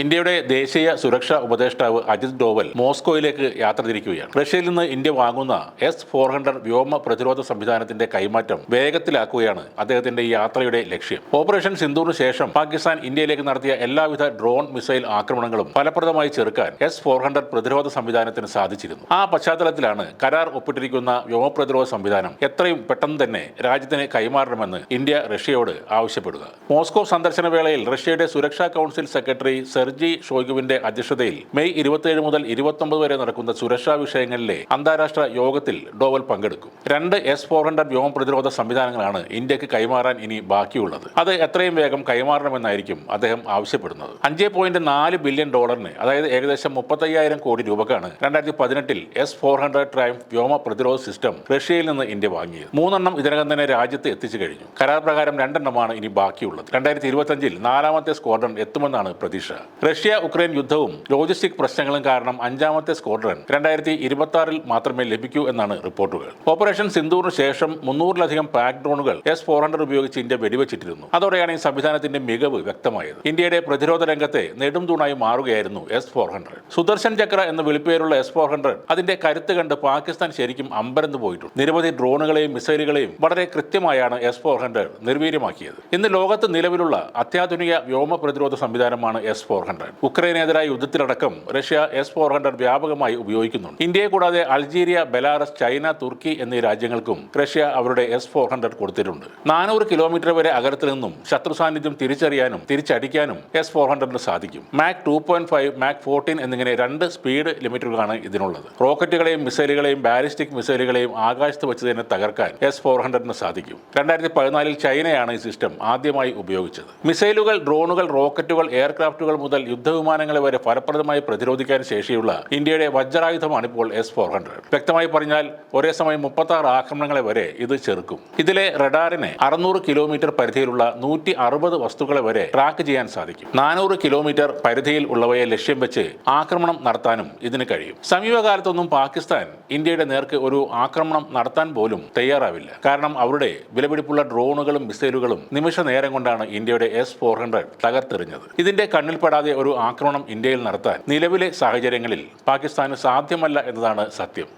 ഇന്ത്യയുടെ ദേശീയ സുരക്ഷാ ഉപദേഷ്ടാവ് അജിത് ഡോവൽ മോസ്കോയിലേക്ക് യാത്ര തിരിക്കുകയാണ്. റഷ്യയിൽ നിന്ന് ഇന്ത്യ വാങ്ങുന്ന എസ് ഫോർ ഹൺഡ്രഡ് വ്യോമ പ്രതിരോധ സംവിധാനത്തിന്റെ കൈമാറ്റം വേഗത്തിലാക്കുകയാണ് അദ്ദേഹത്തിന്റെ ഈ യാത്രയുടെ ലക്ഷ്യം. ഓപ്പറേഷൻ സിന്ധൂറിന് ശേഷം പാകിസ്ഥാൻ ഇന്ത്യയിലേക്ക് നടത്തിയ എല്ലാവിധ ഡ്രോൺ മിസൈൽ ആക്രമണങ്ങളും ഫലപ്രദമായി ചെറുക്കാൻ എസ് ഫോർ ഹൺഡ്രഡ് പ്രതിരോധ സംവിധാനത്തിന് സാധിച്ചിരുന്നു. ആ പശ്ചാത്തലത്തിലാണ് കരാർ ഒപ്പിട്ടിരിക്കുന്ന വ്യോമ പ്രതിരോധ സംവിധാനം എത്രയും പെട്ടെന്ന് തന്നെ രാജ്യത്തിന് കൈമാറണമെന്ന് ഇന്ത്യ റഷ്യയോട് ആവശ്യപ്പെടുക. മോസ്കോ സന്ദർശന വേളയിൽ റഷ്യയുടെ സുരക്ഷാ കൗൺസിൽ സെക്രട്ടറി സെർജി ഷോയ്ഗുവിന്റെ അധ്യക്ഷതയിൽ മെയ് ഇരുപത്തിയേഴ് മുതൽ ഇരുപത്തൊമ്പത് വരെ നടക്കുന്ന സുരക്ഷാ വിഷയങ്ങളിലെ അന്താരാഷ്ട്ര യോഗത്തിൽ ഡോവൽ പങ്കെടുക്കും. രണ്ട് എസ് ഫോർ ഹൺഡ്രഡ് വ്യോമ പ്രതിരോധ സംവിധാനങ്ങളാണ് ഇന്ത്യയ്ക്ക് കൈമാറാൻ ഇനി ബാക്കിയുള്ളത്. അത് എത്രയും വേഗം കൈമാറണമെന്നായിരിക്കും അദ്ദേഹം ആവശ്യപ്പെടുന്നത്. അഞ്ച് പോയിന്റ് നാല് ബില്യൺ ഡോളറിന് അതായത് ഏകദേശം മുപ്പത്തയ്യായിരം കോടി രൂപക്കാണ് രണ്ടായിരത്തി പതിനെട്ടിൽ എസ് ഫോർ ഹൺഡ്രഡ് ട്രൈം വ്യോമ പ്രതിരോധ സിസ്റ്റം റഷ്യയിൽ നിന്ന് ഇന്ത്യ വാങ്ങിയത്. മൂന്നെണ്ണം ഇതിനകം തന്നെ രാജ്യത്ത് എത്തിച്ചു കഴിഞ്ഞു. കരാർ പ്രകാരം രണ്ടെണ്ണമാണ് ഇനി ബാക്കിയുള്ളത്. രണ്ടായിരത്തി ഇരുപത്തഞ്ചിൽ നാലാമത്തെ സ്ക്വാഡ്രൺ എത്തുമെന്നാണ് പ്രതീക്ഷ. റഷ്യ ഉക്രൈൻ യുദ്ധവും ലോജിസ്റ്റിക് പ്രശ്നങ്ങളും കാരണം അഞ്ചാമത്തെ സ്ക്വാഡ്രൺ രണ്ടായിരത്തി ഇരുപത്തി മാത്രമേ ലഭിക്കൂ എന്നാണ് റിപ്പോർട്ടുകൾ. ഓപ്പറേഷൻ സിന്ധൂറിന് ശേഷം മുന്നൂറിലധികം പാക് ഡ്രോണുകൾ എസ് ഫോർ ഹൺഡ്രഡ് ഉപയോഗിച്ച് ഇന്ത്യ വെടിവെച്ചിട്ടിരുന്നു. അതോടെയാണ് ഈ സംവിധാനത്തിന്റെ മികവ് വ്യക്തമായത്. ഇന്ത്യയുടെ പ്രതിരോധ രംഗത്തെ നെടുംതൂണായി മാറുകയായിരുന്നു S four hundred. Sudarshan Chakra എന്ന വിളിപ്പേരുള്ള എസ് ഫോർ ഹൺഡ്രഡ് അതിന്റെ കരുത്ത് കണ്ട് പാകിസ്ഥാൻ ശരിക്കും അമ്പരന്ന് പോയിട്ടുണ്ട്. നിരവധി ഡ്രോണുകളെയും മിസൈലുകളെയും വളരെ കൃത്യമായാണ് എസ് ഫോർ ഹൺഡ്രഡ് നിർവീര്യമാക്കിയത്. ഇന്ന് ലോകത്ത് നിലവിലുള്ള അത്യാധുനിക വ്യോമ പ്രതിരോധ സംവിധാനമാണ് എസ് ഫോർ ഹൺഡ്രഡ്. ഉക്രൈനെതിരായ യുദ്ധത്തിലടക്കം റഷ്യ എസ് ഫോർ ഹൺഡ്രഡ് വ്യാപകമായി ഉപയോഗിക്കുന്നുണ്ട്. ഇന്ത്യയെ കൂടാതെ അൾജീരിയ ബെലാറസ് ചൈന തുർക്കി എന്നീ രാജ്യങ്ങൾക്കും റഷ്യ അവരുടെ എസ് ഫോർ ഹൺഡ്രഡ് കൊടുത്തിട്ടുണ്ട്. നാനൂറ് കിലോമീറ്റർ വരെ അകലത്തിൽ നിന്നും ശത്രു സാന്നിധ്യം തിരിച്ചറിയാനും തിരിച്ചടിക്കാനും എസ് ഫോർ ഹൺഡ്രഡിന് സാധിക്കും. Mach two point five Mach fourteen എന്നിങ്ങനെ രണ്ട് സ്പീഡ് ലിമിറ്റുകളാണ് ഇതിനുള്ളത്. റോക്കറ്റുകളെയും മിസൈലുകളെയും ബാലിസ്റ്റിക് മിസൈലുകളെയും ആകാശത്ത് വെച്ച് തന്നെ തകർക്കാൻ എസ് ഫോർ ഹൺഡ്രഡിന് സാധിക്കും. രണ്ടായിരത്തി പതിനാലിൽ ചൈനയാണ് ഈ സിസ്റ്റം ആദ്യമായി ഉപയോഗിച്ചത്. മിസൈലുകൾ ഡ്രോണുകൾ റോക്കറ്റുകൾ എയർക്രാഫ്റ്റുകൾ മുതൽ യുദ്ധവിമാനങ്ങളെ വരെ ഫലപ്രദമായി പ്രതിരോധിക്കാൻ ശേഷിയുള്ള ഇന്ത്യയുടെ വജ്രായുധമാണ് ഇപ്പോൾ എസ് ഫോർ ഹൺഡ്രഡ് വ്യക്തമായി പറഞ്ഞാൽ ഒരേ സമയം മുപ്പത്തി ആറ് ആക്രമണങ്ങളെ വരെ ഇത് ചെറുക്കും. ഇതിലെ റഡാറിനെ അറുന്നൂറ് കിലോമീറ്റർ പരിധിയിലുള്ള നൂറ്റി അറുപത് വസ്തുക്കളെ വരെ ട്രാക്ക് ചെയ്യാൻ സാധിക്കും. നാനൂറ് കിലോമീറ്റർ പരിധിയിൽ ഉള്ളവയെ ലക്ഷ്യം വെച്ച് ആക്രമണം നടത്താനും ഇതിന് കഴിയും. സമീപകാലത്തൊന്നും പാകിസ്ഥാൻ ഇന്ത്യയുടെ നേർക്ക് ഒരു ആക്രമണം നടത്താൻ പോലും തയ്യാറാവില്ല. കാരണം അവരുടെ വിലപിടിപ്പുള്ള ഡ്രോണുകളും മിസൈലുകളും നിമിഷ നേരം കൊണ്ടാണ് ഇന്ത്യയുടെ എസ് ഫോർ ഹൺഡ്രഡ് തകർത്തെറിഞ്ഞത്. ഇതിന്റെ കണ്ണിൽപ്പെടാതെ ഒരു ആക്രമണം ഇന്ത്യയിൽ നടത്താൻ നിലവിലെ സാഹചര്യങ്ങളിൽ പാകിസ്ഥാന് സാധ്യമല്ല എന്നതാണ് സത്യം.